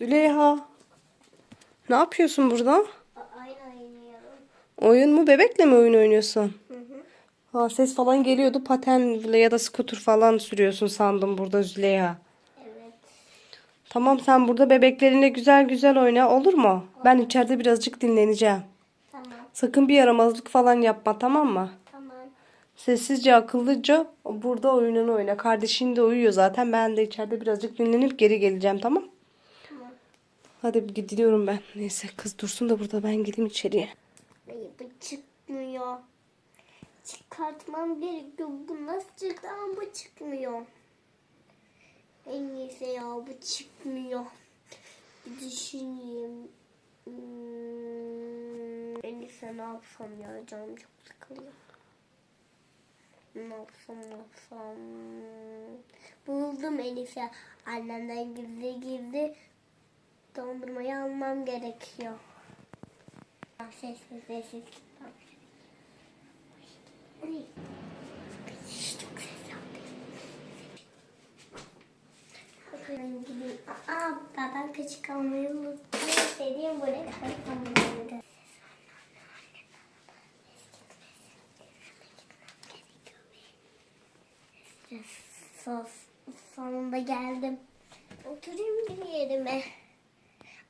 Züleyha. Ne yapıyorsun burada? Aynen oynuyorum. Oyun mu? Bebekle mi oyun oynuyorsun? Hı hı. Ha, ses falan geliyordu. Patenle ya da skuter falan sürüyorsun sandım burada Züleyha. Evet. Tamam sen burada bebeklerinle güzel güzel oyna olur mu? Ben içeride birazcık dinleneceğim. Tamam. Sakın bir yaramazlık falan yapma tamam mı? Tamam. Sessizce akıllıca burada oyununu oyna. Kardeşin de uyuyor zaten. Ben de içeride birazcık dinlenip geri geleceğim tamam? Tamam. Hadi gidiyorum ben. Neyse kız dursun da burada ben gideyim içeriye. Bu çıkmıyor. Çıkartmam gerekiyor. Bu nasıl çıktı ama bu çıkmıyor. En iyisi ya bu çıkmıyor. Bir düşüneyim. Hmm, en iyisi ne yapsam ya canım çok sıkılıyor. Ne yapsam ne yapsam. Buldum iyisi. Annemden gizli gizli dondurmayı almam gerekiyor. Sessiz sessiz gitmem. Aa, babam küçük almayı unuttu. Dediğim kadar kalmadı. Sos, sonunda geldim. Oturayım bir yerime.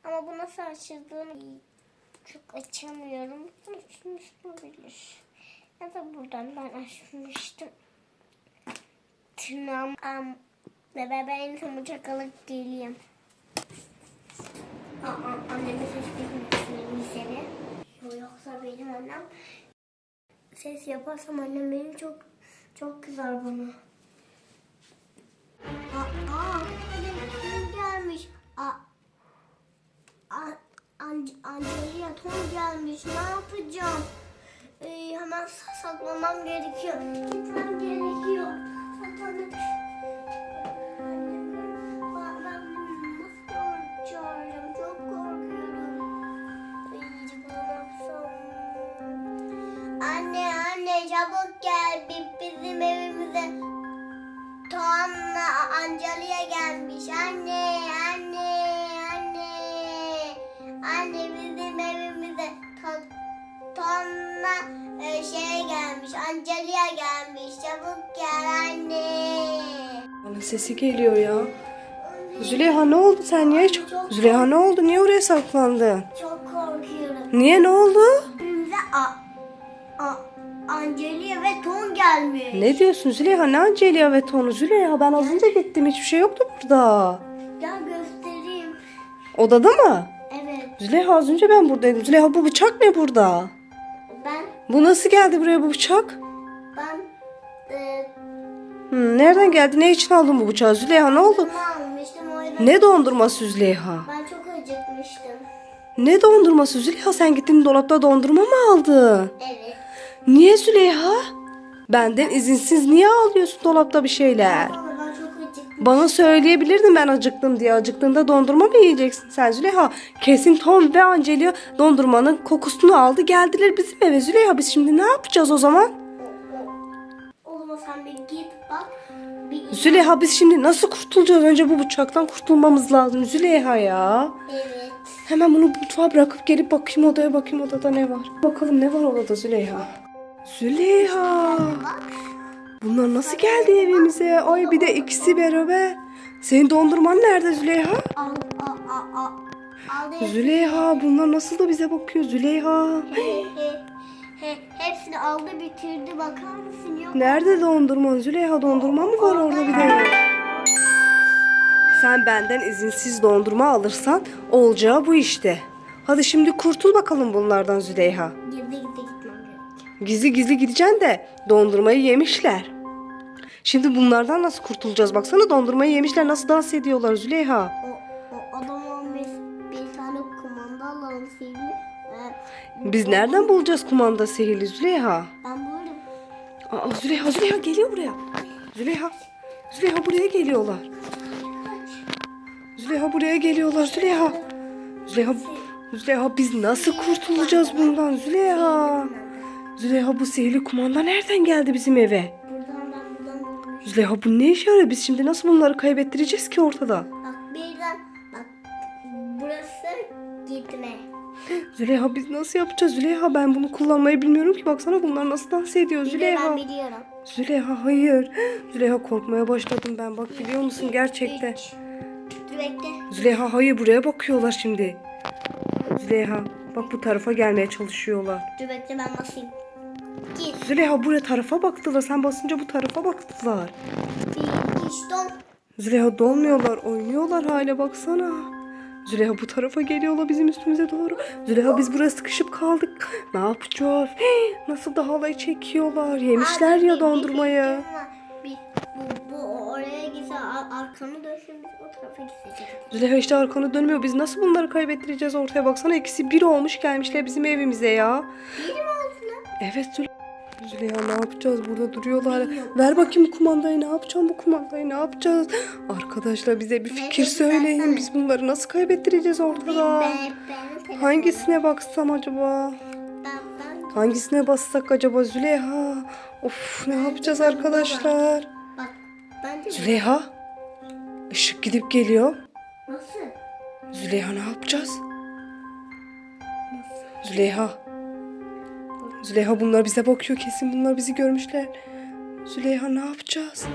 Ama bu nasıl açıldığını çok açamıyorum. Açmış olabilir. Ya da buradan ben açmıştım. Tırnağım am, ve son uçak alıp geleyim. Aa, anneme ses gitmesin seni. Yoksa benim annem ses yaparsam annem benim çok çok kızar bana. Aa, aa gelmiş? Aa, Angelina Tom gelmiş. Ne yapacağım? Ee, hemen sa- saklamam gerekiyor. Gitmem gerekiyor. Saklanıp. Yapsam? Anne anne çabuk gel. Bi- Bizim evimize Tom'la Angelia gelmiş. Anne, Angelia gelmiş. Çabuk gel anne. Bana sesi geliyor ya. Züleyha ne oldu sen ya? Çok... Züleyha ne oldu? Niye oraya saklandın? Çok korkuyorum. Niye ne oldu? Evimize a, a, Angelia ve Tom gelmiş. Ne diyorsun Züleyha? Ne Angelia ve Tonu? Züleyha ben az önce gittim. Hiçbir şey yoktu burada. Gel göstereyim. Odada mı? Evet. Züleyha az önce ben buradaydım. Züleyha bu bıçak ne burada? Bu nasıl geldi buraya bu bıçak? ben e, Hmm, nereden geldi? Ne için aldın bu bıçağı? Züleyha ne oldu? bunu almıştım o yüzden Ne dondurması Züleyha? ben çok acıkmıştım. Ne dondurması Züleyha? Sen gittin dolapta dondurma mı aldın? Evet. Niye Züleyha? Benden izinsiz niye alıyorsun dolapta bir şeyler? Ama. Bana söyleyebilirdin ben acıktım diye. Acıktığında dondurma mı yiyeceksin sen Züleyha? Kesin Tom ve Angelia dondurmanın kokusunu aldı geldiler bizim eve Züleyha. Biz şimdi ne yapacağız o zaman? O zaman sen bir git bak. Bir Züleyha biz şimdi nasıl kurtulacağız? Önce bu bıçaktan kurtulmamız lazım Züleyha ya. Evet. Hemen bunu mutfağa bırakıp gelip bakayım odaya bakayım odada ne var. Bakalım ne var odada Züleyha. Züleyha. Bak. Bunlar nasıl geldi evimize? Ay bir de ikisi beraber. Senin dondurman nerede Züleyha? Al al al al. Züleyha bunlar nasıl da bize bakıyor Züleyha. He, he, he, hepsini aldı bitirdi bakar mısın yok. Nerede dondurman Züleyha dondurma mı var orada bir de? Sen benden izinsiz dondurma alırsan olacağı bu işte. Hadi şimdi kurtul bakalım bunlardan Züleyha. Gizli gitmem gerekiyor. Gizli gizli gideceksin de dondurmayı yemişler. Şimdi bunlardan nasıl kurtulacağız? Baksana dondurmayı yemişler nasıl dans ediyorlar Züleyha. O, o adam olmuş bir tane kumanda alalım sihirli. Ee, Biz nereden bulacağız kumanda sihirli Züleyha? ben bulurum. Aa, Züleyha Züleyha geliyor buraya. Züleyha. Züleyha buraya geliyorlar. Züleyha buraya geliyorlar Züleyha. Züleyha Züleyha biz nasıl kurtulacağız bundan Züleyha? Züleyha bu sihirli kumanda nereden geldi bizim eve? Buradan ben buradan bulmuş. Züleyha bu ne işe yarıyor? Biz şimdi nasıl bunları kaybettireceğiz ki ortada? Bak birden bak gitme. Züleyha biz nasıl yapacağız Züleyha? Ben bunu kullanmayı bilmiyorum ki. Baksana bunlar nasıl dans ediyor Bir de Züleyha. ben biliyorum. Züleyha hayır. Züleyha korkmaya başladım ben. Bak biliyor musun gerçekten. Üç. Dur bekle. Züleyha hayır buraya bakıyorlar şimdi. Züleyha bak bu tarafa gelmeye çalışıyorlar. Dur bekle ben basayım. Git. Züleyha buraya tarafa baktılar. Sen basınca bu tarafa baktılar. Bir, iki, don. Züleyha dolmuyorlar. Oynuyorlar hala baksana. Züleyha bu tarafa geliyorlar bizim üstümüze doğru. Züleyha biz buraya sıkışıp kaldık. Ne yapacağız? Hii, nasıl da halay çekiyorlar. Yemişler Abi, bir- ya bir dondurmayı. var. Bir, bu, bu oraya gitse ar- arkanı dönsün o tarafa gidecek. Züleyha işte arkanı dönmüyor. Biz nasıl bunları kaybettireceğiz ortaya baksana. ikisi bir olmuş gelmişler bizim evimize ya. Biri mi oldu lan? Evet Züleyha. Züleyha ne yapacağız? Burada duruyorlar. Ver bakayım kumandayı. Ne yapacağım bu kumandayı? Ne yapacağız? Arkadaşlar bize bir fikir söyleyin. Biz bunları nasıl kaybettireceğiz ortada? Hangisine baksam acaba? Hangisine bassak acaba Züleyha? Of ne yapacağız arkadaşlar? Züleyha? Işık gidip geliyor. nasıl? Züleyha ne yapacağız? Züleyha. Züleyha bunlar bize bakıyor kesin bunlar bizi görmüşler. Züleyha ne yapacağız?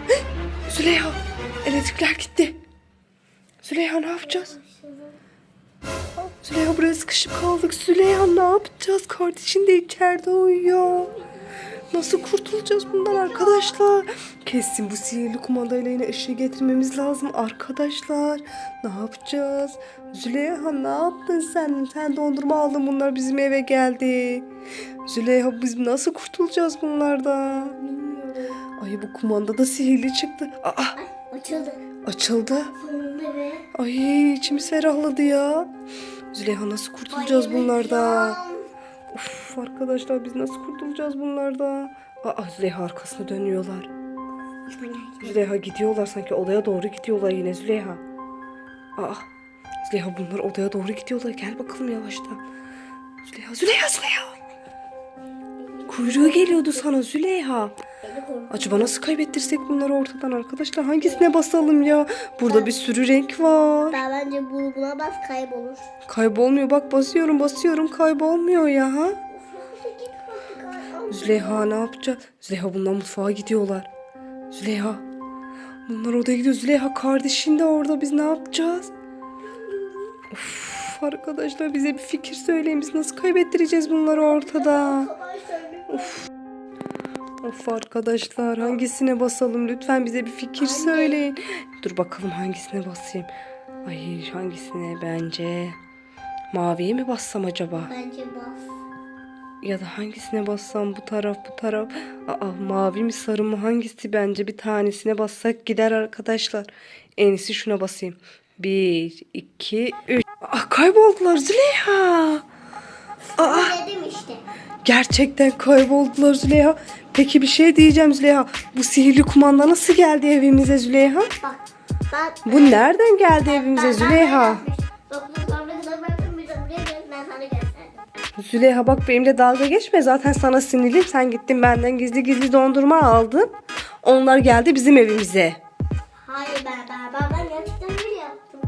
Züleyha elektrikler gitti. Züleyha ne yapacağız? Züleyha buraya sıkışıp kaldık. Züleyha ne yapacağız? Kardeşin de içeride uyuyor. Nasıl kurtulacağız bundan arkadaşlar? Kesin bu sihirli kumandayla yine ışığı getirmemiz lazım arkadaşlar. Ne yapacağız? Züleyha ne yaptın sen? Sen dondurma aldın bunlar bizim eve geldi. Züleyha biz nasıl kurtulacağız bunlardan? Bilmiyorum. Ay bu kumanda da sihirli çıktı. Aa Ay açıldı. açıldı. Sonunda be. Ay içimiz ferahladı ya. Züleyha nasıl kurtulacağız bunlardan? Bayılacağım. Of arkadaşlar biz nasıl kurtulacağız bunlardan? Aa Züleyha arkasına dönüyorlar. Züleyha gidiyorlar sanki odaya doğru gidiyorlar yine Züleyha. Aa Züleyha bunlar odaya doğru gidiyorlar. Gel bakalım yavaştan. Züleyha Züleyha Züleyha. Kuyruğu geliyordu sana Züleyha. Acaba nasıl kaybettirsek bunları ortadan arkadaşlar? Hangisine basalım ya? Burada bir sürü renk var. Ben bence bu buna bas kaybolur. Kaybolmuyor. Bak basıyorum basıyorum kaybolmuyor ya. Ay, Züleyha ne yapacağız? Züleyha bunlar mutfağa gidiyorlar. Züleyha. Bunlar odaya gidiyor. Züleyha kardeşin de orada. Biz ne yapacağız? Of arkadaşlar bize bir fikir söyleyin. Biz nasıl kaybettireceğiz bunları ortada? Of. Of arkadaşlar hangisine basalım lütfen bize bir fikir söyleyin. Dur bakalım hangisine basayım. Ay hangisine bence maviye mi bassam acaba? Bence bas. Ya da hangisine bassam bu taraf bu taraf. Aa mavi mi sarı mı hangisi bence bir tanesine bassak gider arkadaşlar. En iyisi şuna basayım. 1, 2, 3 kayboldular Züleyha. Aa Dedim işte. gerçekten kayboldular Züleyha. Peki bir şey diyeceğim Züleyha. Bu sihirli kumanda nasıl geldi evimize Züleyha? Bak. Ben, Bu nereden geldi evimize Züleyha? Gel ben sana gösterdim. Züleyha bak benimle dalga geçme. Zaten sana sinirliyim. Sen gittin benden gizli gizli dondurma aldın. Onlar geldi bizim evimize. Hayır ben ben ben, ben gerçekten böyle yaptım.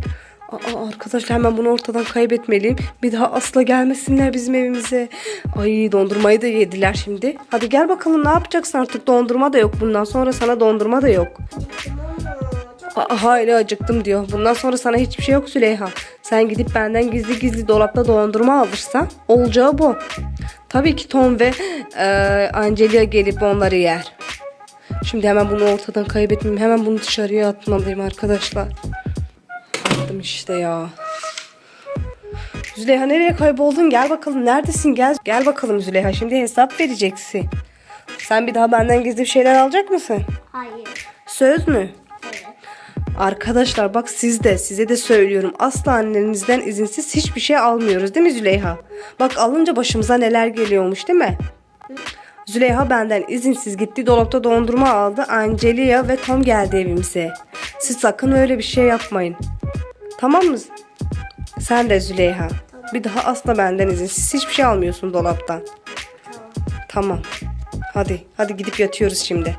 Aa, arkadaşlar hemen bunu ortadan kaybetmeliyim. Bir daha asla gelmesinler bizim evimize. Ay dondurmayı da yediler şimdi. Hadi gel bakalım ne yapacaksın artık dondurma da yok. Bundan sonra sana dondurma da yok. Aa, hala acıktım diyor. Bundan sonra sana hiçbir şey yok Züleyha. Sen gidip benden gizli gizli dolapta dondurma alırsan olacağı bu. Tabii ki Tom ve e, Angelia gelip onları yer. Şimdi hemen bunu ortadan kaybetmeyeyim. Hemen bunu dışarıya atmalıyım arkadaşlar. Attım işte ya. Züleyha nereye kayboldun? Gel bakalım neredesin? Gel gel bakalım Züleyha. Şimdi hesap vereceksin. Sen bir daha benden gizli bir şeyler alacak mısın? Hayır. Söz mü? Evet. Arkadaşlar bak siz de size de söylüyorum. Asla annenizden izinsiz hiçbir şey almıyoruz değil mi Züleyha? Bak alınca başımıza neler geliyormuş değil mi? Züleyha benden izinsiz gitti dolapta dondurma aldı. Angelia ve Tom geldi evimize. Siz sakın öyle bir şey yapmayın. Tamam mı? Sen de Züleyha. Bir daha asla benden izinsiz hiçbir şey almıyorsun dolaptan. Tamam. Tamam. Hadi, hadi gidip yatıyoruz şimdi.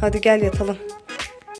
Hadi gel yatalım.